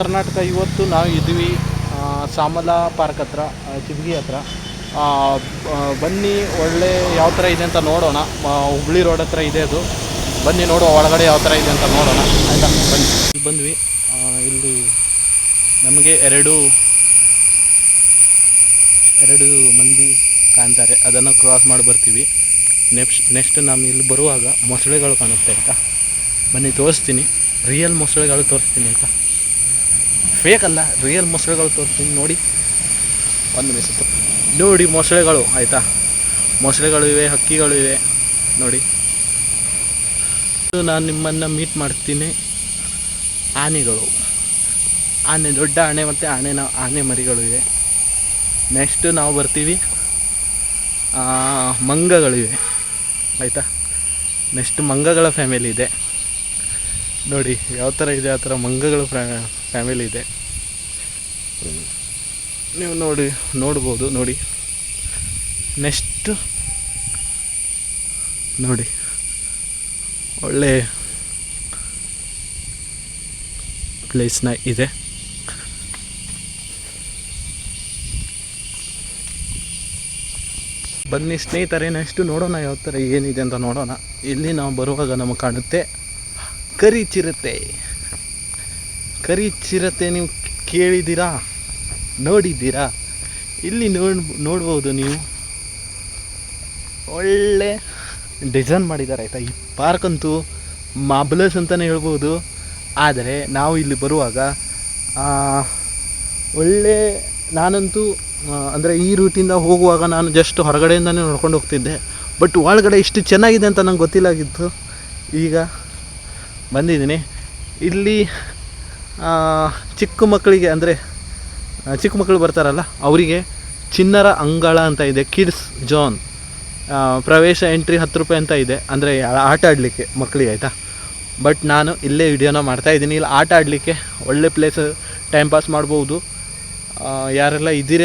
ಕರ್ನಾಟಕ ಇವತ್ತು ನಾವು ಇದ್ದೀವಿ ಆ, ಸಾಮಲ ಪಾರ್ಕ್ ಹತ್ರ ಚಿಮ್ಗಿ ಹತ್ರ. ಬನ್ನಿ ಒಳ್ಳೆ ಯಾವ ಥರ ಇದೆ ಅಂತ ನೋಡೋಣ. ಹುಬ್ಳಿ ರೋಡ್ ಹತ್ರ ಇದೆ ಅದು. ಬನ್ನಿ ನೋಡುವ ಒಳಗಡೆ ಯಾವ ಥರ ಇದೆ ಅಂತ ನೋಡೋಣ. ಆಯಿತಾ? ಬನ್ನಿ. ಇಲ್ಲಿ ಬಂದ್ವಿ. ಇಲ್ಲಿ ನಮಗೆ ಎರಡು ಎರಡು ಮಂದಿ ಕಾಣ್ತಾರೆ. ಅದನ್ನು ಕ್ರಾಸ್ ಮಾಡಿ ಬರ್ತೀವಿ. ನೆಕ್ಸ್ಟ್ ನೆಕ್ಸ್ಟ್ ನಾವು ಇಲ್ಲಿ ಬರುವಾಗ ಮೊಸಳೆಗಳು ಕಾಣುತ್ತೆ ಆಯಿತಾ? ಬನ್ನಿ ತೋರಿಸ್ತೀನಿ. ರಿಯಲ್ ಮೊಸಳೆಗಳು ತೋರಿಸ್ತೀನಿ ಆಯಿತಾ? ಫೇಕ್ ಅಲ್ಲ ರಿಯಲ್ ಮೊಸಳೆಗಳು ತೋರಿಸ್ತೀನಿ, ನೋಡಿ. ಒಂದು ನಿಮಿಷ ನೋಡಿ ಮೊಸಳೆಗಳು ಆಯಿತಾ? ಮೊಸಳೆಗಳು ಇವೆ ಹಕ್ಕಿಗಳು ಇವೆ, ನೋಡಿ. ನಾನು ನಿಮ್ಮನ್ನು ಮೀಟ್ ಮಾಡ್ತೀನಿ. ಆನೆಗಳು. ಆನೆ, ದೊಡ್ಡ ಆನೆ ಮತ್ತು ಆನೆನ ಆನೆ ಮರಿಗಳು ಇವೆ. ನೆಕ್ಸ್ಟ್ ನಾವು ಬರ್ತೀವಿ ಮಂಗಗಳಿವೆ ಆಯಿತಾ? ನೆಕ್ಸ್ಟ್ ಮಂಗಗಳ ಫ್ಯಾಮಿಲಿ ಇದೆ. ನೋಡಿ ಯಾವ ಥರ ಇದೆ ಆ ಥರ ಮಂಗಗಳ ಫ್ಯಾಮಿಲಿ ಇದೆ. ನೀವು ನೋಡಿ ನೋಡ್ಬೋದು ನೋಡಿ. ನೆಕ್ಸ್ಟ್ ನೋಡಿ. ಒಳ್ಳೆ ಪ್ಲೇಸ್ನ ಇದೆ. ಬನ್ನಿ ಸ್ನೇಹಿತರೆ ನೆಕ್ಸ್ಟು ನೋಡೋಣ ಯಾವ ಥರ ಏನಿದೆ ಅಂತ ನೋಡೋಣ. ಇಲ್ಲಿ ನಾವು ಬರುವಾಗ ನಮಗೆ ಕಾಣುತ್ತೆ ಕರಿ ಚಿರತೆ ಕರಿ ಚಿರತೆ ನೀವು ಕೇಳಿದ್ದೀರಾ? ನೋಡಿದ್ದೀರಾ? ಇಲ್ಲಿ ನೋಡ್, ನೋಡ್ಬೋದು ನೀವು. ಒಳ್ಳೆ ಡಿಸೈನ್ ಮಾಡಿದ್ದಾರೆ, ಆಯಿತಾ? ಈ ಪಾರ್ಕ್ ಅಂತೂ ಮಾಬ್ಲಸ್ ಅಂತಲೇ ಹೇಳ್ಬೋದು. ಆದರೆ ನಾವು ಇಲ್ಲಿ ಬರುವಾಗ ಒಳ್ಳೆ ನಾನಂತೂ ಅಂದರೆ ಈ ರೂಟಿಂದ ಹೋಗುವಾಗ ನಾನು ಜಸ್ಟ್ ಹೊರಗಡೆಯಿಂದನೇ ನೋಡ್ಕೊಂಡು ಹೋಗ್ತಿದ್ದೆ. ಬಟ್ ಒಳಗಡೆ ಇಷ್ಟು ಚೆನ್ನಾಗಿದೆ ಅಂತ ನಂಗೆ ಗೊತ್ತಿಲ್ಲಾಗಿತ್ತು ಈಗ ಬಂದಿದ್ದೀನಿ. ಇಲ್ಲಿ ಚಿಕ್ಕ ಮಕ್ಕಳಿಗೆ ಅಂದರೆ ಚಿಕ್ಕ ಮಕ್ಕಳು ಬರ್ತಾರಲ್ಲ, ಅವರಿಗೆ ಚಿನ್ನರ ಅಂಗಳ ಅಂತ ಇದೆ, ಕಿಡ್ಸ್ ಜೋನ್. ಪ್ರವೇಶ ಎಂಟ್ರಿ ಹತ್ತು ರೂಪಾಯಿ ಅಂತ ಇದೆ, ಅಂದರೆ ಆಟ ಆಡಲಿಕ್ಕೆ ಮಕ್ಕಳಿಗೆ, ಆಯಿತಾ? ಬಟ್ ನಾನು ಇಲ್ಲೇ ವಿಡಿಯೋನ ಮಾಡ್ತಾ ಇದ್ದೀನಿ. ಇಲ್ಲಿ, ಆಟ ಆಡಲಿಕ್ಕೆ ಒಳ್ಳೆ ಪ್ಲೇಸ್ ಟೈಮ್ ಪಾಸ್ ಮಾಡ್ಬೋದು. ಯಾರೆಲ್ಲ ಇದ್ದೀರ?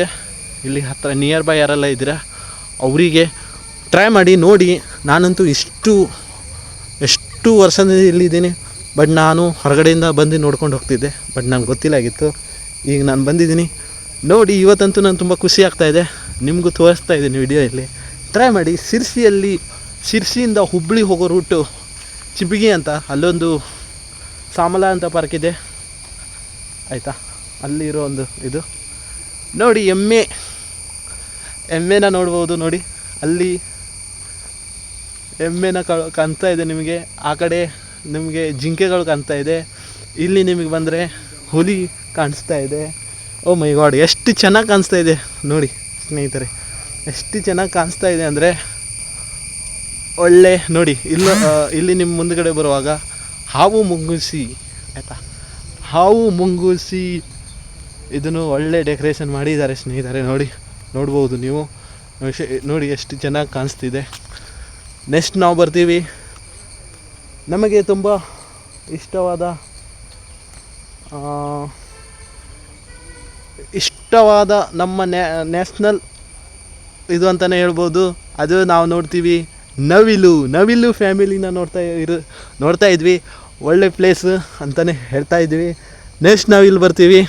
ಇಲ್ಲಿ ಹತ್ತಿರ ನಿಯರ್ ಬೈ ಯಾರೆಲ್ಲ ಇದ್ದೀರಾ? ಅವರಿಗೆ ಟ್ರೈ ಮಾಡಿ ನೋಡಿ. ನಾನಂತೂ ಇಷ್ಟು, ಎಷ್ಟು ವರ್ಷದಿಂದ ಇಲ್ಲಿದ್ದೀನಿ. ಬಟ್ ನಾನು ಹೊರಗಡೆಯಿಂದ ಬಂದು ನೋಡ್ಕೊಂಡು ಹೋಗ್ತಿದ್ದೆ. ಬಟ್ ನಂಗೆ ಗೊತ್ತಿಲ್ಲಾಗಿತ್ತು ಈಗ ನಾನು ಬಂದಿದ್ದೀನಿ. ನೋಡಿ, ಇವತ್ತಂತೂ ನಾನು ತುಂಬ ಖುಷಿ ಆಗ್ತಾಯಿದೆ ನಿಮಗೂ ತೋರಿಸ್ತಾ ಇದ್ದೀನಿ ವಿಡಿಯೋಯಲ್ಲಿ ಟ್ರೈ ಮಾಡಿ. ಸಿರ್ಸಿಯಲ್ಲಿ ಸಿರ್ಸಿಯಿಂದ ಹುಬ್ಬಳ್ಳಿ ಹೋಗೋ ರೂಟು ಚಿಬಿಗಿ ಅಂತ, ಅಲ್ಲೊಂದು ಸಾಮಲ ಅಂತ ಪಾರ್ಕ್ ಇದೆ. ಆಯಿತಾ? ಅಲ್ಲಿರೋ ಒಂದು ಇದು. ನೋಡಿ, ಎಮ್ಮೆ. ಎಮ್ಮೆನ ನೋಡ್ಬೋದು ನೋಡಿ. ಅಲ್ಲಿ ಎಮ್ಮೆನ ಕಾಣ್ತಾ ಇದೆ ನಿಮಗೆ. ಆ ಕಡೆ ನಿಮಗೆ ಜಿಂಕೆಗಳು ಕಾಣ್ತಾ ಇದೆ. ಇಲ್ಲಿ ನಿಮಗೆ ಬಂದರೆ ಹುಲಿ ಕಾಣಿಸ್ತಾ ಇದೆ. ಓ ಮೈ ಗಾಡ್, ಎಷ್ಟು ಚೆನ್ನಾಗಿ ಕಾಣಿಸ್ತಾ ಇದೆ. ನೋಡಿ ಸ್ನೇಹಿತರೆ, ಎಷ್ಟು ಚೆನ್ನಾಗಿ ಕಾಣಿಸ್ತಾ ಇದೆ ಅಂದರೆ ಒಳ್ಳೆ, ನೋಡಿ, ಇಲ್ಲ ಇಲ್ಲಿ ನಿಮ್ಮ ಮುಂದ್ಗಡೆ ಬರುವಾಗ ಹಾವು ಮುಂಗುಸಿ, ಆಯಿತಾ? ಹಾವು ಮುಂಗುಸಿ ಇದನ್ನು ಒಳ್ಳೆ ಡೆಕೋರೇಷನ್ ಮಾಡಿದ್ದಾರೆ ಸ್ನೇಹಿತರೆ, ನೋಡಿ, ನೋಡ್ಬೋದು ನೀವು. ನೋಡಿ ಎಷ್ಟು ಚೆನ್ನಾಗಿ ಕಾಣಿಸ್ತಿದೆ. ನೆಕ್ಸ್ಟ್ ನಾವು ಬರ್ತೀವಿ. ನಮಗೆ ತುಂಬ ಇಷ್ಟವಾದ ಇಷ್ಟವಾದ ನಮ್ಮ ನ್ಯಾಷನಲ್ ಇದು ಅಂತಲೇ ಹೇಳ್ಬೋದು. ಅದು ನಾವು ನೋಡ್ತೀವಿ ನವಿಲು ನವಿಲು ಫ್ಯಾಮಿಲಿನ ನೋಡ್ತಾ ಇರು, ನೋಡ್ತಾ ಇದ್ವಿ. ಒಳ್ಳೆ ಪ್ಲೇಸ್ ಅಂತಲೇ ಹೇಳ್ತಾ ಇದ್ವಿ. ನೆಕ್ಸ್ಟ್ ನಾವು ಇಲ್ಲಿ ಬರ್ತೀವಿ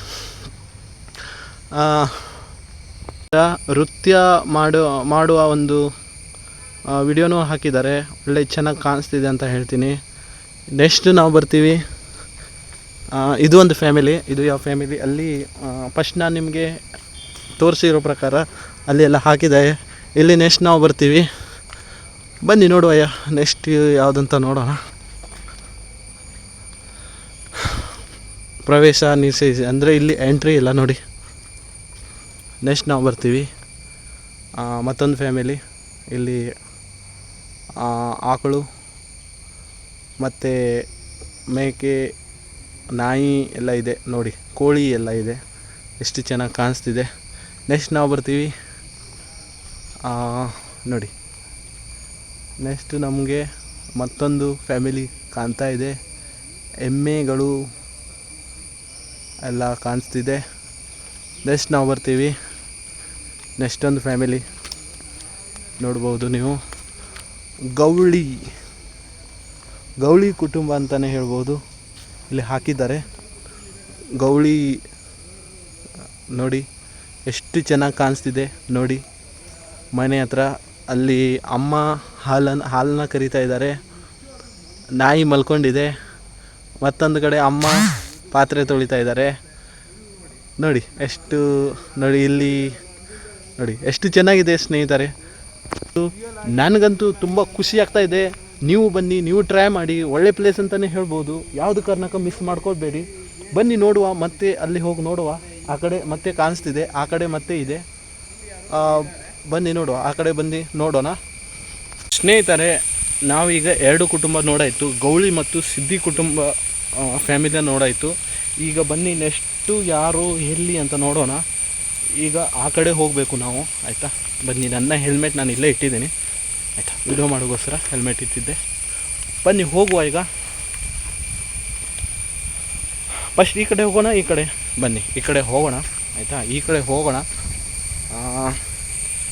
ನೃತ್ಯ ಮಾಡೋ, ಮಾಡುವ ಒಂದು ವಿಡಿಯೋನೂ ಹಾಕಿದ್ದಾರೆ. ಒಳ್ಳೆ ಚೆನ್ನಾಗಿ ಕಾಣಿಸ್ತಿದೆ ಅಂತ ಹೇಳ್ತೀನಿ. ನೆಕ್ಸ್ಟ್ ನಾವು ಬರ್ತೀವಿ. ಇದು ಒಂದು ಫ್ಯಾಮಿಲಿ ಇದು ಯಾವ ಫ್ಯಾಮಿಲಿ ಅಲ್ಲಿ ಫಸ್ಟ್ ನಾನು ನಿಮಗೆ ತೋರಿಸಿರೋ ಪ್ರಕಾರ ಅಲ್ಲಿ ಎಲ್ಲ ಹಾಕಿದ್ದಾರೆ ಇಲ್ಲಿ ನೆಕ್ಸ್ಟ್ ನಾವು ಬರ್ತೀವಿ. ಬನ್ನಿ ನೋಡುವಯ್ಯ ನೆಕ್ಸ್ಟ್ ಯಾವುದಂತ ನೋಡೋಣ. ಪ್ರವೇಶ, ನಿಷೇಧ, ಅಂದರೆ ಇಲ್ಲಿ ಎಂಟ್ರಿ ಇಲ್ಲ ನೋಡಿ. ನೆಕ್ಸ್ಟ್ ನಾವು ಬರ್ತೀವಿ. ಮತ್ತೊಂದು ಫ್ಯಾಮಿಲಿ ಇಲ್ಲಿ ಆಕಳು, ಮತ್ತು ಮೇಕೆ, ನಾಯಿ ಎಲ್ಲ ಇದೆ ನೋಡಿ. ಕೋಳಿ ಎಲ್ಲ ಇದೆ. ಎಷ್ಟು ಚೆನ್ನಾಗಿ ಕಾಣಿಸ್ತಿದೆ. ನೆಕ್ಸ್ಟ್ ನಾವು ಬರ್ತೀವಿ. ನೋಡಿ. ನೆಕ್ಸ್ಟ್ ನಮಗೆ ಮತ್ತೊಂದು ಫ್ಯಾಮಿಲಿ ಕಾಣ್ತಾ ಇದೆ. ಎಮ್ಮೆಗಳು ಎಲ್ಲ ಕಾಣಿಸ್ತಿದೆ. ನೆಕ್ಸ್ಟ್ ನಾವು ಬರ್ತೀವಿ. ನೆಕ್ಸ್ಟ್ ಒಂದು ಫ್ಯಾಮಿಲಿ ನೋಡ್ಬೋದು ನೀವು. ಗೌಳಿ ಗೌಳಿ ಕುಟುಂಬ ಅಂತಲೇ ಹೇಳ್ಬೋದು. ಇಲ್ಲಿ ಹಾಕಿದ್ದಾರೆ. ಗೌಳಿ, ನೋಡಿ, ಎಷ್ಟು ಚೆನ್ನಾಗಿ ಕಾಣಿಸ್ತಿದೆ, ನೋಡಿ. ಮನೆ ಹತ್ರ ಅಲ್ಲಿ ಅಮ್ಮ ಹಾಲನ್ನು ಹಾಲನ್ನ ಕರಿತಾ ಇದ್ದಾರೆ. ನಾಯಿ ಮಲ್ಕೊಂಡಿದೆ. ಮತ್ತೊಂದು ಕಡೆ ಅಮ್ಮ ಪಾತ್ರೆ ತೊಳಿತಾ ಇದ್ದಾರೆ. ನೋಡಿ, ಎಷ್ಟು, ನೋಡಿ, ಇಲ್ಲಿ, ನೋಡಿ, ಎಷ್ಟು ಚೆನ್ನಾಗಿದೆ ಸ್ನೇಹಿತರೆ. ನನಗಂತೂ ತುಂಬ ಖುಷಿ ಆಗ್ತಾ ಇದೆ. ನೀವು ಬನ್ನಿ, ನೀವು ಟ್ರೈ ಮಾಡಿ, ಒಳ್ಳೆ ಪ್ಲೇಸ್ ಅಂತಲೇ ಹೇಳ್ಬೋದು. ಯಾವುದು ಕಾರಣಕ್ಕೆ ಮಿಸ್ ಮಾಡ್ಕೊಳ್ಬೇಡಿ. ಬನ್ನಿ ನೋಡುವ, ಮತ್ತೆ ಅಲ್ಲಿ ಹೋಗಿ ನೋಡುವ. ಆ ಕಡೆ ಮತ್ತೆ ಕಾಣಿಸ್ತಿದೆ, ಆ ಕಡೆ ಮತ್ತೆ ಇದೆ. ಬನ್ನಿ ನೋಡುವ, ಆ ಕಡೆ ಬಂದು ನೋಡೋಣ. ಸ್ನೇಹಿತರೆ, ನಾವೀಗ ಎರಡು ಕುಟುಂಬ ನೋಡಾಯಿತು. ಗೌಳಿ ಮತ್ತು ಸಿದ್ದಿ ಕುಟುಂಬ ಫ್ಯಾಮಿಲಿಯ ನೋಡಾಯಿತು. ಈಗ ಬನ್ನಿ ನೆಕ್ಸ್ಟು ಯಾರು ಎಲ್ಲಿ ಅಂತ ನೋಡೋಣ. ಈಗ ಆ ಕಡೆ ಹೋಗಬೇಕು ನಾವು, ಆಯಿತಾ? ಬನ್ನಿ, ನನ್ನ ಹೆಲ್ಮೆಟ್ ನಾನು ಇಲ್ಲೇ ಇಟ್ಟಿದ್ದೀನಿ. ಆಯಿತಾ? ವಿಡಿಯೋ ಮಾಡೋಕ್ಕೋಸ್ಕರ ಹೆಲ್ಮೆಟ್ ಇಟ್ಟಿದ್ದೆ. ಬನ್ನಿ, ಹೋಗುವ ಈಗ. ಫಸ್ಟ್ ಈ ಕಡೆ ಹೋಗೋಣ, ಈ ಕಡೆ? ಬನ್ನಿ, ಈ ಕಡೆ ಹೋಗೋಣ. ಆಯಿತಾ? ಈ ಕಡೆ ಹೋಗೋಣ.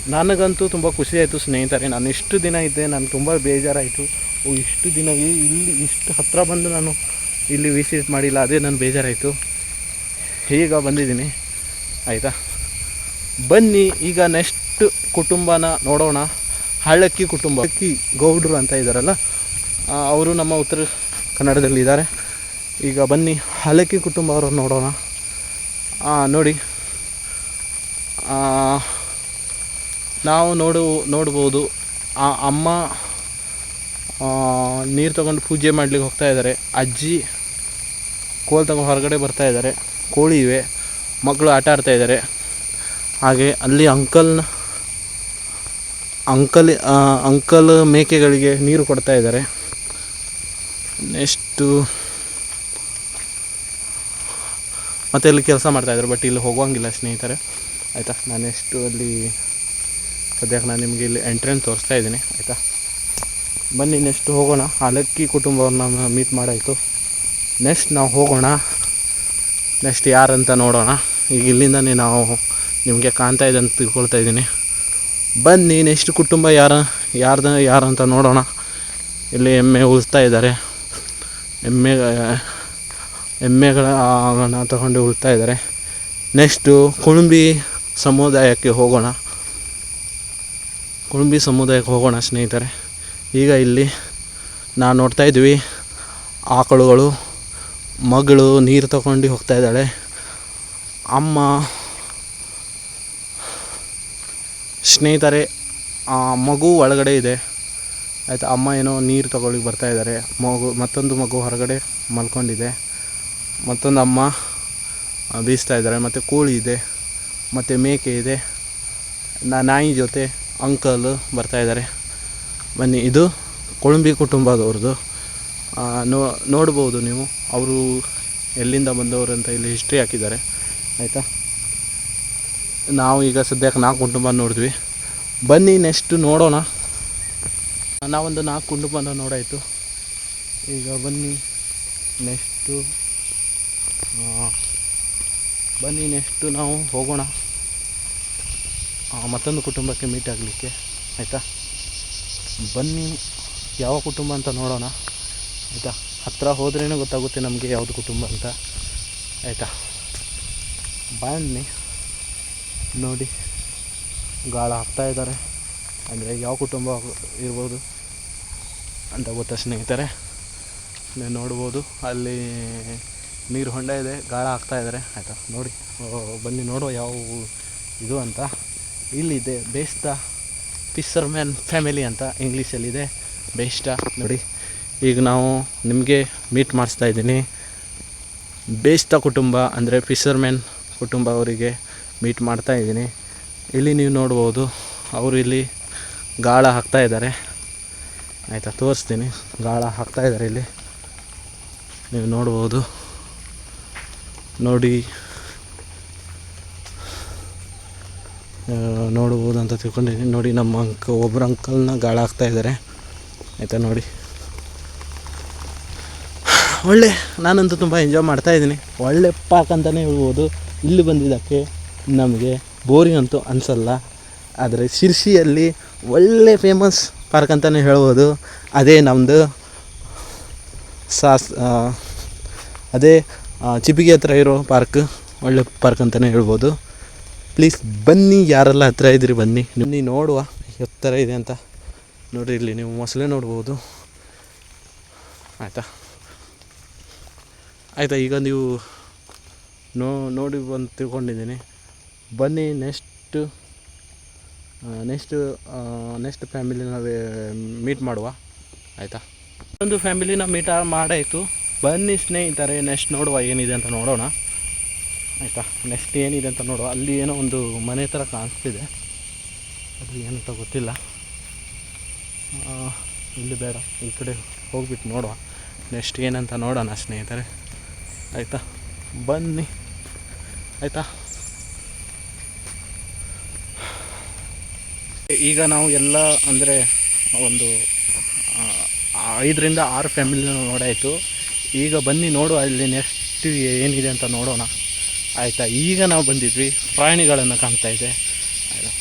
ನನಗಂತೂ ತುಂಬ ಖುಷಿಯಾಯಿತು ಸ್ನೇಹಿತರೆ. ನಾನು ಇಷ್ಟು ದಿನ ಇದ್ದೆ, ನಾನು ತುಂಬ ಬೇಜಾರಾಯಿತು. ಇಷ್ಟು ದಿನ ಇಲ್ಲಿ ಇಷ್ಟು ಹತ್ತಿರ ಬಂದು ನಾನು ಇಲ್ಲಿ ವಿಸಿಟ್ ಮಾಡಿಲ್ಲ, ಅದೇ ನಾನು ಬೇಜಾರಾಯಿತು. ಈಗ ಬಂದಿದ್ದೀನಿ. ಆಯಿತಾ? ಬನ್ನಿ, ಈಗ ನೆಕ್ಸ್ಟ್ ಕುಟುಂಬನ ನೋಡೋಣ. ಹಳ್ಳಕ್ಕಿ ಕುಟುಂಬ. ಹಳ್ಳಕ್ಕಿ ಗೌಡ್ರು ಅಂತ ಇದ್ದಾರಲ್ಲ ಅವರು ನಮ್ಮ ಉತ್ತರ ಕನ್ನಡದಲ್ಲಿ ಇದ್ದಾರೆ. ಈಗ ಬನ್ನಿ, ಹಳ್ಳಕ್ಕಿ ಕುಟುಂಬ ಅವರು ನೋಡೋಣ. ನೋಡಿ. ನಾವು ನೋಡು, ನೋಡ್ಬೋದು. ಆ, ಅಮ್ಮ ನೀರು ತಗೊಂಡು ಪೂಜೆ ಮಾಡ್ಲಿಕ್ಕೆ ಹೋಗ್ತಾ ಇದ್ದಾರೆ. ಅಜ್ಜಿ, ಕೋಲ್ ತಗೊಂಡು ಹೊರಗಡೆ ಬರ್ತಾ ಇದ್ದಾರೆ. ಕೋಳಿ ಇವೆ. ಮಕ್ಕಳು ಆಟ ಆಡ್ತಾ ಇದ್ದಾರೆ. ಹಾಗೆ ಅಲ್ಲಿ ಅಂಕಲ್ನ ಅಂಕಲ್ ಅಂಕಲ್ ಮೇಕೆಗಳಿಗೆ ನೀರು ಕೊಡ್ತಾ ಇದ್ದಾರೆ. ನೆಕ್ಸ್ಟು ಮತ್ತೆ ಇಲ್ಲಿ ಕೆಲಸ ಮಾಡ್ತಾಯಿದ್ರು ಬಟ್ ಇಲ್ಲಿ ಹೋಗೋಂಗಿಲ್ಲ ಸ್ನೇಹಿತರೆ. ಆಯಿತಾ? ನಾನು ಎಷ್ಟು ಅಲ್ಲಿ ಸದ್ಯಕ್ಕೆ ನಾನು ನಿಮಗೆ ಇಲ್ಲಿ ಎಂಟ್ರೆನ್ಸ್ ತೋರಿಸ್ತಾ ಇದ್ದೀನಿ. ಆಯಿತಾ? ಬನ್ನಿ ನೆಕ್ಸ್ಟ್ ಹೋಗೋಣ. ಹಲಕ್ಕಿ ಕುಟುಂಬವ್ರನ್ನ ಮೀಟ್ ಮಾಡಾಯಿತು. ನೆಕ್ಸ್ಟ್ ನಾವು ಹೋಗೋಣ. ನೆಕ್ಸ್ಟ್ ಯಾರಂತ ನೋಡೋಣ. ಈಗ ಇಲ್ಲಿಂದನೇ ನಾವು ನಿಮಗೆ ಕಾಣ್ತಾ ಇದೆ ಅಂತ ತಿಳ್ಕೊಳ್ತಾ ಇದ್ದೀನಿ. ಬನ್ನಿ ನೆಕ್ಸ್ಟ್ ಕುಟುಂಬ ಯಾರ, ಯಾರ್ದ, ಯಾರು ಅಂತ ನೋಡೋಣ. ಇಲ್ಲಿ ಎಮ್ಮೆ ಉಳಿಸ್ತಾ ಇದ್ದಾರೆ. ಎಮ್ಮೆ ಎಮ್ಮೆಗಳನ್ನ ತಗೊಂಡು ಉಳ್ತಾ ಇದ್ದಾರೆ. ನೆಕ್ಸ್ಟು ಕುಣಬಿ ಸಮುದಾಯಕ್ಕೆ ಹೋಗೋಣ. ಕುಣಬಿ ಸಮುದಾಯಕ್ಕೆ ಹೋಗೋಣ ಸ್ನೇಹಿತರೆ. ಈಗ ಇಲ್ಲಿ ನಾವು ನೋಡ್ತಾ ಇದ್ವಿ. ಆಕಳುಗಳು, ಮಗಳು ನೀರು ತಗೊಂಡು ಹೋಗ್ತಾ ಇದ್ದಾಳೆ. ಅಮ್ಮ ಸ್ನೇಹಿತರೆ, ಆ ಮಗು ಒಳಗಡೆ ಇದೆ. ಆಯಿತಾ, ಅಮ್ಮ ಏನೋ ನೀರು ತಗೊಳ್ಳಿಕ್ಕೆ ಬರ್ತಾ ಇದ್ದಾರೆ ಮಗು, ಮತ್ತೊಂದು ಮಗು ಹೊರಗಡೆ ಮಲ್ಕೊಂಡಿದೆ. ಮತ್ತೊಂದು ಅಮ್ಮ ಬೀಸ್ತಾ ಇದ್ದಾರೆ ಮತ್ತು ಕೋಳಿ ಇದೆ, ಮತ್ತು ಮೇಕೆ ಇದೆ. ನಾಯಿ ಜೊತೆ ಅಂಕಲ್ ಬರ್ತಾ ಇದ್ದಾರೆ ಬನ್ನಿ, ಇದು ಕೊಳಂಬಿ ಕುಟುಂಬದವ್ರದ್ದು. ನೋ, ನೋಡ್ಬೋದು ನೀವು. ಅವರು ಎಲ್ಲಿಂದ ಬಂದವರು ಅಂತ ಇಲ್ಲಿ ಹಿಸ್ಟ್ರಿ ಹಾಕಿದ್ದಾರೆ. ಆಯಿತಾ? ನಾವು ಈಗ ಸದ್ಯಕ್ಕೆ ನಾಲ್ಕು ಕುಟುಂಬ ನೋಡಿದ್ವಿ. ಬನ್ನಿ ನೆಕ್ಸ್ಟ್ ನೋಡೋಣ. ನಾವೊಂದು ನಾಲ್ಕು ಕುಟುಂಬನ ನೋಡಾಯಿತು. ಈಗ ಬನ್ನಿ ನೆಕ್ಸ್ಟು ಬನ್ನಿ ನೆಕ್ಸ್ಟು ನಾವು ಹೋಗೋಣ. ಮತ್ತೊಂದು ಕುಟುಂಬಕ್ಕೆ ಮೀಟ್ ಆಗಲಿಕ್ಕೆ. ಆಯಿತಾ? ಬನ್ನಿ ಯಾವ ಕುಟುಂಬ ಅಂತ ನೋಡೋಣ. ಆಯಿತಾ? ಹತ್ತಿರ ಹೋದ್ರೇ ಗೊತ್ತಾಗುತ್ತೆ ನಮಗೆ ಯಾವುದು ಕುಟುಂಬ ಅಂತ. ಆಯಿತಾ? ಬನ್ನಿ. ನೋಡಿ. ಗಾಳ ಹಾಕ್ತಾ ಇದ್ದಾರೆ. ಅಂದರೆ ಯಾವ ಕುಟುಂಬ ಇರ್ಬೋದು ಅಂತ ಗೊತ್ತಾ ಸ್ನೇಹಿತರೆ? ನೋಡ್ಬೋದು. ಅಲ್ಲಿ ನೀರು ಹೊಂಡ ಇದೆ. ಗಾಳ ಹಾಕ್ತಾ ಇದ್ದಾರೆ. ಆಯಿತಾ? ನೋಡಿ. ಬನ್ನಿ ನೋಡುವ ಯಾವ ಇದು ಅಂತ. ಇಲ್ಲಿದೆ ಬೇಸ್ತ ಫಿಶರ್ಮ್ಯಾನ್ ಫ್ಯಾಮಿಲಿ ಅಂತ ಇಂಗ್ಲೀಷಲ್ಲಿದೆ. ಬೇಸ್ಟ ನೋಡಿ. ಈಗ ನಾವು ನಿಮಗೆ ಮೀಟ್ ಮಾಡಿಸ್ತಾ ಇದ್ದೀನಿ. ಬೇಸ್ತ ಕುಟುಂಬ ಅಂದರೆ ಫಿಶರ್ಮ್ಯಾನ್ ಕುಟುಂಬ ಅವರಿಗೆ ಮೀಟ್ ಮಾಡ್ತಾ ಇದ್ದೀನಿ. ಇಲ್ಲಿ ನೀವು ನೋಡ್ಬೋದು, ಅವರು ಇಲ್ಲಿ ಗಾಳ ಹಾಕ್ತಾ ಇದ್ದಾರೆ. ಆಯಿತಾ, ತೋರಿಸ್ತೀನಿ. ಗಾಳ ಹಾಕ್ತಾ ಇದ್ದಾರೆ ಇಲ್ಲಿ. ನೀವು ನೋಡ್ಬೋದು. ನೋಡಿ. ನೋಡ್ಬೋದು ಅಂತ ತಿಳ್ಕೊಂಡಿದ್ದೀನಿ. ನೋಡಿ, ನಮ್ಮ ಅಂಕ ಒಬ್ಬರು ಅಂಕಲ್ನ ಗಾಳ ಹಾಕ್ತಾ ಇದ್ದಾರೆ. ಆಯಿತಾ, ನೋಡಿ. ಒಳ್ಳೆ, ನಾನಂತೂ ತುಂಬ ಎಂಜಾಯ್ ಮಾಡ್ತಾ ಇದ್ದೀನಿ. ಒಳ್ಳೆ ಪಾಕ್ ಅಂತಲೇ ಹೇಳ್ಬೋದು. ಇಲ್ಲಿ ಬಂದಿದ್ದಕ್ಕೆ ನಮಗೆ ಬೋರಿಂಗ್ ಅಂತೂ ಅನಿಸಲ್ಲ. ಆದರೆ ಶಿರ್ಸಿಯಲ್ಲಿ ಒಳ್ಳೆ ಫೇಮಸ್ ಪಾರ್ಕ್ ಅಂತಲೇ ಹೇಳ್ಬೋದು. ಅದೇ ನಮ್ಮದು ಸಾಸ್ ಅದೇ ಚಿಪಿಗೆ ಹತ್ರ ಇರೋ ಪಾರ್ಕ್ ಒಳ್ಳೆ ಪಾರ್ಕ್ ಅಂತಲೇ ಹೇಳ್ಬೋದು. ಪ್ಲೀಸ್ ಬನ್ನಿ, ಯಾರೆಲ್ಲ ಹತ್ರ ಇದ್ದೀರಿ ಬನ್ನಿ. ಬನ್ನಿ, ನೋಡುವ. ಎತ್ತರ ಇದೆ ಅಂತ. ನೋಡಿರಿ, ಇಲ್ಲಿ ನೀವು ಮೊಸಲೇ ನೋಡ್ಬೋದು. ಆಯಿತಾ? ಆಯಿತಾ, ಈಗ ನೀವು ನೋ ನೋಡಿ ಬಂದು ತಿಳ್ಕೊಂಡಿದ್ದೀನಿ. ಬನ್ನಿ ನೆಕ್ಸ್ಟ್ ನೆಕ್ಸ್ಟ್ ನೆಕ್ಸ್ಟ್ ಫ್ಯಾಮಿಲಿನ ಮೀಟ್ ಮಾಡುವ. ಆಯಿತಾ? ಒಂದು ಫ್ಯಾಮಿಲಿನ ಮೀಟ್ ಮಾಡಾಯಿತು. ಬನ್ನಿ ಸ್ನೇಹಿತರೆ ನೆಕ್ಸ್ಟ್ ನೋಡುವ ಏನಿದೆ ಅಂತ ನೋಡೋಣ. ಆಯಿತಾ? ನೆಕ್ಸ್ಟ್ ಏನಿದೆ ಅಂತ ನೋಡುವ. ಅಲ್ಲಿ ಏನೋ ಒಂದು ಮನೆ ಥರ ಕಾಣಿಸ್ತಿದೆ. ಅದು ಏನಂತ ಗೊತ್ತಿಲ್ಲ. ಇಲ್ಲಿ ಬೇಡ, ಈ ಕಡೆ ಹೋಗ್ಬಿಟ್ಟು ನೋಡುವ. ನೆಕ್ಸ್ಟ್ ಏನಂತ ನೋಡೋಣ ಸ್ನೇಹಿತರೆ. ಆಯಿತಾ? ಬನ್ನಿ. ಆಯಿತಾ? ಈಗ ನಾವು ಎಲ್ಲ ಅಂದರೆ ಒಂದು ಐದರಿಂದ ಆರು ಫ್ಯಾಮಿಲಿನ ನೋಡಾಯಿತು. ಈಗ ಬನ್ನಿ ನೋಡು ಅಲ್ಲಿ ನೆಕ್ಸ್ಟ್ ಏನಿದೆ ಅಂತ ನೋಡೋಣ. ಆಯಿತಾ? ಈಗ ನಾವು ಬಂದಿದ್ವಿ, ಪ್ರಾಣಿಗಳನ್ನು ಕಾಣ್ತಾ ಇದೆ.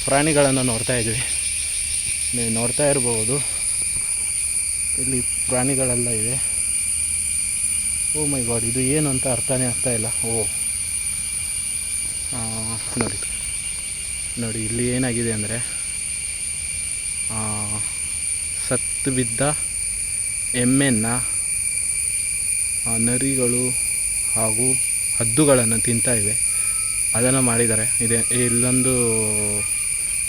ಪ್ರಾಣಿಗಳನ್ನು ನೋಡ್ತಾ ಇದ್ವಿ. ನೀವು ನೋಡ್ತಾ ಇರ್ಬೋದು. ಇಲ್ಲಿ ಪ್ರಾಣಿಗಳೆಲ್ಲ ಇವೆ. ಓ ಮೈ ಗಾಡ್, ಇದು ಏನು ಅಂತ ಅರ್ಥನೇ ಆಗ್ತಾ ಇಲ್ಲ. ಓ. ನೋಡಿ. ನೋಡಿ, ಇಲ್ಲಿ ಏನಾಗಿದೆ ಅಂದರೆ ಸತ್ತು ಬಿದ್ದ ಎಮ್ಮೆನ ನರಿಗಳು ಹಾಗೂ ಹದ್ದುಗಳನ್ನು ತಿಂತಾ ಇವೆ. ಅದನ್ನು ಮಾಡಿದ್ದಾರೆ. ಇದೆ, ಇಲ್ಲೊಂದು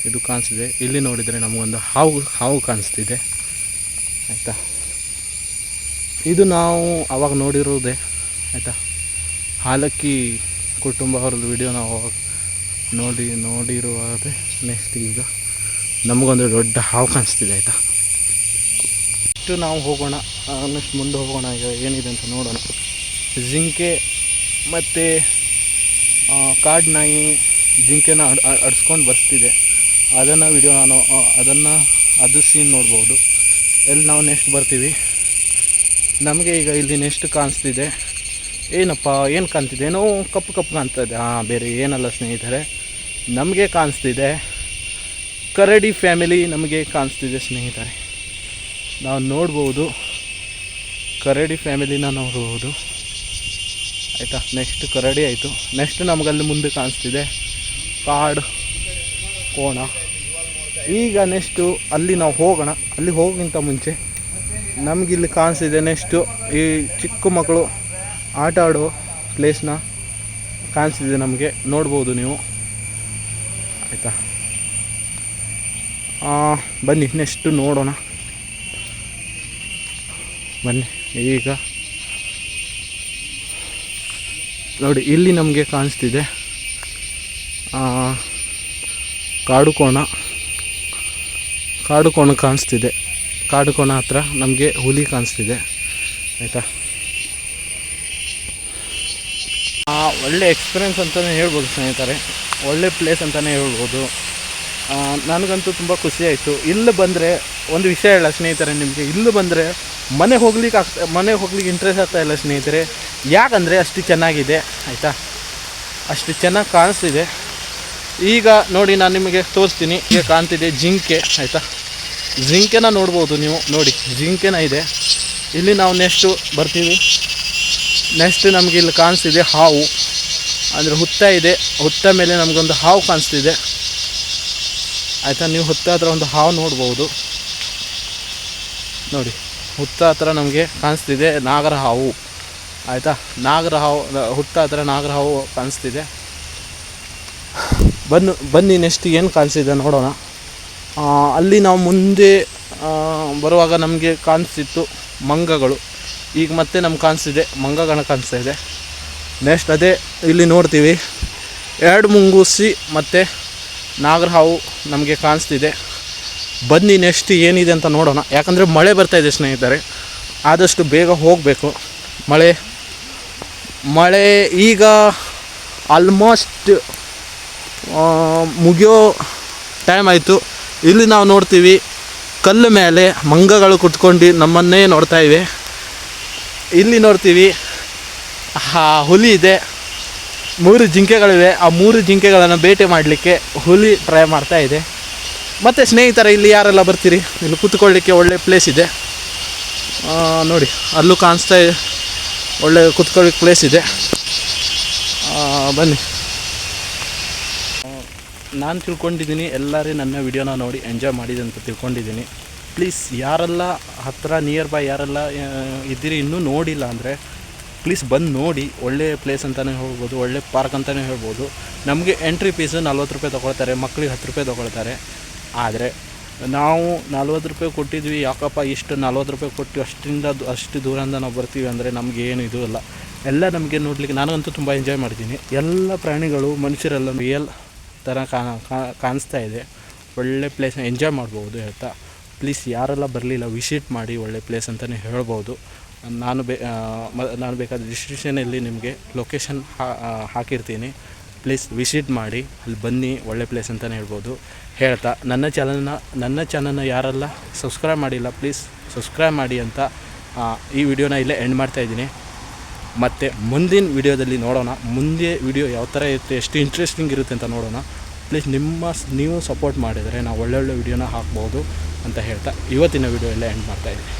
ಇದು ಕಾಣಿಸ್ತಿದೆ. ಇಲ್ಲಿ ನೋಡಿದರೆ ನಮಗೊಂದು ಹಾವು ಹಾವು ಕಾಣಿಸ್ತಿದೆ. ಆಯಿತಾ? ಇದು ನಾವು ಅವಾಗ ನೋಡಿರೋದೇ, ಆಯಿತಾ? ಹಾಲಕ್ಕಿ ಕುಟುಂಬ ಅವ್ರದ್ದು ವಿಡಿಯೋ ನಾವು ನೋಡಿ ನೋಡಿರುವಾಗಲೇ ನೆಕ್ಸ್ಟ್ ಈಗ. ನಮಗೊಂದು ದೊಡ್ಡ ಹಾವು ಕಾಣಿಸ್ತಿದೆ, ಆಯಿತಾ? ಇಷ್ಟು ನಾವು ಹೋಗೋಣ ನೆಕ್ಸ್ಟ್ ಮುಂದೆ ಹೋಗೋಣ, ಈಗ ಏನಿದೆ ಅಂತ ನೋಡೋಣ. ಜಿಂಕೆ ಮತ್ತು ಕಾಡು ನಾಯಿ ಜಿಂಕೆನ ಅಡ್ ಅಡ್ಸ್ಕೊಂಡು ಬರ್ತಿದೆ ಅದನ್ನು ವಿಡಿಯೋ ನಾನು ಅದನ್ನು, ಅದು ಸೀನ್ ನೋಡ್ಬೋದು. ಎಲ್ಲಿ ನಾವು ನೆಕ್ಸ್ಟ್ ಬರ್ತೀವಿ. ನಮಗೆ ಈಗ ಇಲ್ಲಿ ನೆಕ್ಸ್ಟ್ ಕಾಣಿಸ್ತಿದೆ. ಏನಪ್ಪ, ಏನು ಕಾಣ್ತಿದೆ? ಏನೋ ಕಪ್ಪು ಕಪ್ಪು ಕಾಣ್ತದೆ ಹಾಂ, ಬೇರೆ ಏನಲ್ಲ ಸ್ನೇಹಿತರೆ. ನಮಗೆ ಕಾಣಿಸ್ತಿದೆ. ಕರಡಿ ಫ್ಯಾಮಿಲಿ ನಮಗೆ ಕಾಣಿಸ್ತಿದೆ, ಸ್ನೇಹಿತರೆ. ನಾವು ನೋಡ್ಬೋದು, ಕರಡಿ ಫ್ಯಾಮಿಲಿನ ನೋಡ್ಬೋದು. ಆಯಿತಾ? ನೆಕ್ಸ್ಟ್ ಕರಡಿ ಆಯಿತು. ನೆಕ್ಸ್ಟ್ ನಮಗಲ್ಲಿ ಮುಂದೆ ಕಾಣಿಸ್ತಿದೆ, ಕಾಡು, ಕೋಣ. ಈಗ ನೆಕ್ಸ್ಟು ಅಲ್ಲಿ ನಾವು ಹೋಗೋಣ. ಅಲ್ಲಿ ಹೋಗೋಕ್ಕಿಂತ ಮುಂಚೆ ನಮಗಿಲ್ಲಿ ಕಾಣಿಸ್ತಿದೆ ನೆಕ್ಸ್ಟು ಈ ಚಿಕ್ಕ ಮಕ್ಕಳು ಆಟ ಆಡೋ ಪ್ಲೇಸ್ನ ಕಾಣಿಸ್ತಿದೆ ನಮಗೆ. ನೋಡ್ಬೋದು ನೀವು. ಆಯಿತಾ? ಬನ್ನಿ, ನೆಕ್ಸ್ಟು ನೋಡೋಣ. ಬನ್ನಿ, ಈಗ. ನೋಡಿ, ಇಲ್ಲಿ ನಮಗೆ ಕಾಣಿಸ್ತಿದೆ. ಕಾಡುಕೋಣ ಕಾಡುಕೋಣ ಕಾಡು ಕೋಣ ಕಾಣಿಸ್ತಿದೆ. ಕಾಡುಕೋಣ ಹತ್ರ ನಮಗೆ ಹುಲಿ ಕಾಣಿಸ್ತಿದೆ. ಆಯಿತಾ? ಒಳ್ಳೆ ಎಕ್ಸ್ಪೀರಿಯನ್ಸ್ ಅಂತಲೇ ಹೇಳ್ಬೋದು ಸ್ನೇಹಿತರೆ. ಒಳ್ಳೆ ಪ್ಲೇಸ್ ಅಂತಲೇ ಹೇಳ್ಬೋದು. ನನಗಂತೂ ತುಂಬ ಖುಷಿ ಆಯಿತು. ಇಲ್ಲಿ ಬಂದರೆ ಒಂದು ವಿಷಯ ಹೇಳ ಸ್ನೇಹಿತರೆ ನಿಮಗೆ. ಇಲ್ಲಿ ಬಂದರೆ ಮನೆ ಹೋಗ್ಲಿಕ್ಕೆ ಆಗ್ತಾ ಮನೆ ಹೋಗ್ಲಿಕ್ಕೆ ಇಂಟ್ರೆಸ್ಟ್ ಆಗ್ತಾ ಇಲ್ಲ ಸ್ನೇಹಿತರೆ. ಯಾಕಂದರೆ ಅಷ್ಟು ಚೆನ್ನಾಗಿದೆ, ಆಯಿತಾ? ಅಷ್ಟು ಚೆನ್ನಾಗಿ ಕಾಣಿಸ್ತಿದೆ. ಈಗ ನೋಡಿ ನಾನು ನಿಮಗೆ ತೋರಿಸ್ತೀನಿ. ಈಗ ಕಾಣ್ತಿದೆ ಜಿಂಕೆ, ಆಯಿತಾ? ಜಿಂಕೆನ ನೋಡ್ಬೋದು ನೀವು. ನೋಡಿ, ಜಿಂಕೆನ ಇದೆ. ಇಲ್ಲಿ ನಾವು ನೆಕ್ಸ್ಟು ಬರ್ತೀವಿ. ನೆಕ್ಸ್ಟ್ ನಮಗೆ ಇಲ್ಲಿ ಕಾಣಿಸ್ತಿದೆ ಹಾವು. ಅಂದರೆ ಹುತ್ತ ಇದೆ. ಹುತ್ತ ಮೇಲೆ ನಮಗೊಂದು ಹಾವು ಕಾಣಿಸ್ತಿದೆ. ಆಯಿತಾ, ನೀವು ಹುತ್ತ ಹತ್ರ ಒಂದು ಹಾವು ನೋಡ್ಬೋದು. ನೋಡಿ, ಹುತ್ತ ಹತ್ರ ನಮಗೆ ಕಾಣಿಸ್ತಿದೆ ನಾಗರ ಹಾವು. ಆಯಿತಾ, ನಾಗರ ಹಾವು ಹುತ್ತ ಹತ್ರ ನಾಗರ ಹಾವು ಕಾಣಿಸ್ತಿದೆ. ಬನ್ನು, ಬನ್ನಿ ನೆಕ್ಸ್ಟ್ ಏನು ಕಾಣಿಸಿದೆ ನೋಡೋಣ. ಅಲ್ಲಿ ನಾವು ಮುಂದೆ ಬರುವಾಗ ನಮಗೆ ಕಾಣಿಸ್ತಿತ್ತು ಮಂಗಗಳು. ಈಗ ಮತ್ತೆ ನಮ್ಗೆ ಕಾಣಿಸ್ತಿದೆ ಮಂಗಗಳ ಕಾಣಿಸ್ತಾ ಇದೆ ನೆಕ್ಸ್ಟ್ ಅದೇ ಇಲ್ಲಿ ನೋಡ್ತೀವಿ. ಎರಡು ಮುಂಗೂಸಿ ಮತ್ತು ನಾಗರ ಹಾವು ನಮಗೆ ಕಾಣಿಸ್ತಿದೆ. ಬನ್ನಿ ನೆಕ್ಸ್ಟ್ ಏನಿದೆ ಅಂತ ನೋಡೋಣ. ಯಾಕಂದರೆ ಮಳೆ ಬರ್ತಾ ಇದೆ ಸ್ನೇಹಿತರೆ. ಆದಷ್ಟು ಬೇಗ ಹೋಗಬೇಕು. ಮಳೆ ಮಳೆ ಈಗ ಆಲ್ಮೋಸ್ಟ್ ಮುಗಿಯೋ ಟೈಮ್ ಆಯಿತು. ಇಲ್ಲಿ ನಾವು ನೋಡ್ತೀವಿ, ಕಲ್ಲು ಮೇಲೆ ಮಂಗಗಳು ಕುತ್ಕೊಂಡು ನಮ್ಮನ್ನೇ ನೋಡ್ತಾ ಇವೆ. ಇಲ್ಲಿ ನೋಡ್ತೀವಿ ಹಾ ಹುಲಿ ಇದೆ. ಮೂರು ಜಿಂಕೆಗಳಿವೆ. ಆ ಮೂರು ಜಿಂಕೆಗಳನ್ನು ಬೇಟೆ ಮಾಡಲಿಕ್ಕೆ ಹುಲಿ ಟ್ರೈ ಮಾಡ್ತಾ ಇದೆ. ಮತ್ತು ಸ್ನೇಹಿತರ, ಇಲ್ಲಿ ಯಾರೆಲ್ಲ ಬರ್ತೀರಿ? ಇಲ್ಲಿ ಕೂತ್ಕೊಳ್ಳಿಕ್ಕೆ ಒಳ್ಳೆ ಪ್ಲೇಸ್ ಇದೆ. ನೋಡಿ, ಅಲ್ಲೂ ಕಾಣಿಸ್ತಾ ಇದೆ. ಒಳ್ಳೆ ಕೂತ್ಕೊಳ್ಳಿಕ್ಕೆ ಪ್ಲೇಸ್ ಇದೆ. ಬನ್ನಿ. ನಾನು ತಿಳ್ಕೊಂಡಿದ್ದೀನಿ. ಎಲ್ಲರೂ ನನ್ನ ವಿಡಿಯೋನ ನೋಡಿ ಎಂಜಾಯ್ ಮಾಡಿದೆ ಅಂತ ತಿಳ್ಕೊಂಡಿದ್ದೀನಿ. ಪ್ಲೀಸ್ ಯಾರೆಲ್ಲ ಹತ್ತಿರ ನಿಯರ್ ಬೈ ಯಾರೆಲ್ಲ ಇದ್ದೀರಿ ಇನ್ನೂ ನೋಡಿಲ್ಲ ಅಂದರೆ ಪ್ಲೀಸ್ ಬಂದು ನೋಡಿ, ಒಳ್ಳೆ ಪ್ಲೇಸ್ ಅಂತಲೇ ಹೇಳ್ಬೋದು, ಒಳ್ಳೆ ಪಾರ್ಕ್ ಅಂತಲೇ ಹೇಳ್ಬೋದು. ನಮಗೆ ಎಂಟ್ರಿ ಫೀಸ್ ನಲ್ವತ್ತು ರೂಪಾಯಿ ತೊಗೊಳ್ತಾರೆ, ಮಕ್ಳಿಗೆ ಹತ್ತು ರೂಪಾಯಿ ತೊಗೊಳ್ತಾರೆ. ಆದರೆ ನಾವು ನಲ್ವತ್ತು ರೂಪಾಯಿ ಕೊಟ್ಟಿದ್ವಿ, ಯಾಕಪ್ಪ ಇಷ್ಟು ನಲ್ವತ್ತು ರೂಪಾಯಿ ಕೊಟ್ಟು ಅಷ್ಟಿಂದ ದು- ಅಷ್ಟು ದೂರದಿಂದ ನಾವು ಬರ್ತೀವಿ ಅಂದರೆ ನಮಗೆ ಏನು ಇದು ಅಲ್ಲ ಎಲ್ಲ ನಮಗೆ ನೋಡಲಿಕ್ಕೆ ನಾನಂತೂ ತುಂಬ ಎಂಜಾಯ್ ಮಾಡ್ತೀನಿ. ಎಲ್ಲ ಪ್ರಾಣಿಗಳು, ಮನುಷ್ಯರೆಲ್ಲ ರಿಯಲ್ ಥರ ಕಾಣಿಸ್ತಾ ಇದೆ. ಒಳ್ಳೆ ಪ್ಲೇಸ್ನ ಎಂಜಾಯ್ ಮಾಡ್ಬೋದು ಹೇಳ್ತಾ. ಪ್ಲೀಸ್ ಯಾರೆಲ್ಲ ಬರಲಿಲ್ಲ ವಿಸಿಟ್ ಮಾಡಿ ಒಳ್ಳೆ ಪ್ಲೇಸ್ ಅಂತಲೇ ಹೇಳ್ಬೋದು. ನಾನು ಬೇ ನಾನು ಬೇಕಾದ ಡಿಸ್ಕ್ರಿಪ್ಷನಲ್ಲಿ ನಿಮಗೆ ಲೊಕೇಶನ್ ಹಾಕಿರ್ತೀನಿ. ಪ್ಲೀಸ್ ವಿಸಿಟ್ ಮಾಡಿ, ಅಲ್ಲಿ ಬನ್ನಿ, ಒಳ್ಳೆ ಪ್ಲೇಸ್ ಅಂತಲೇ ಹೇಳ್ಬೋದು. ಹೇಳ್ತಾ, ನನ್ನ ಚಾನಲ್ನ ನನ್ನ ಚಾನಲ್ನ ಯಾರೆಲ್ಲ ಸಬ್ಸ್ಕ್ರೈಬ್ ಮಾಡಿಲ್ಲ ಪ್ಲೀಸ್ ಸಬ್ಸ್ಕ್ರೈಬ್ ಮಾಡಿ ಅಂತ ಈ ವಿಡಿಯೋನ ಇಲ್ಲೇ ಎಂಡ್ ಮಾಡ್ತಾಯಿದ್ದೀನಿ ಮತ್ತು ಮುಂದಿನ ವಿಡಿಯೋದಲ್ಲಿ ನೋಡೋಣ. ಮುಂದೆ ವಿಡಿಯೋ ಯಾವ ಥರ ಇರುತ್ತೆ, ಎಷ್ಟು ಇಂಟ್ರೆಸ್ಟಿಂಗ್ ಇರುತ್ತೆ ಅಂತ ನೋಡೋಣ. ಪ್ಲೀಸ್ ನಿಮ್ಮ ನೀವು ಸಪೋರ್ಟ್ ಮಾಡಿದರೆ ನಾವು ಒಳ್ಳೊಳ್ಳೆ ವಿಡಿಯೋನ ಹಾಕ್ಬೋದು ಅಂತ ಹೇಳ್ತಾ, ಇವತ್ತಿನ ವಿಡಿಯೋ ಎಲ್ಲ ಎಂಡ್ ಮಾಡ್ತಾಯಿದ್ದೀನಿ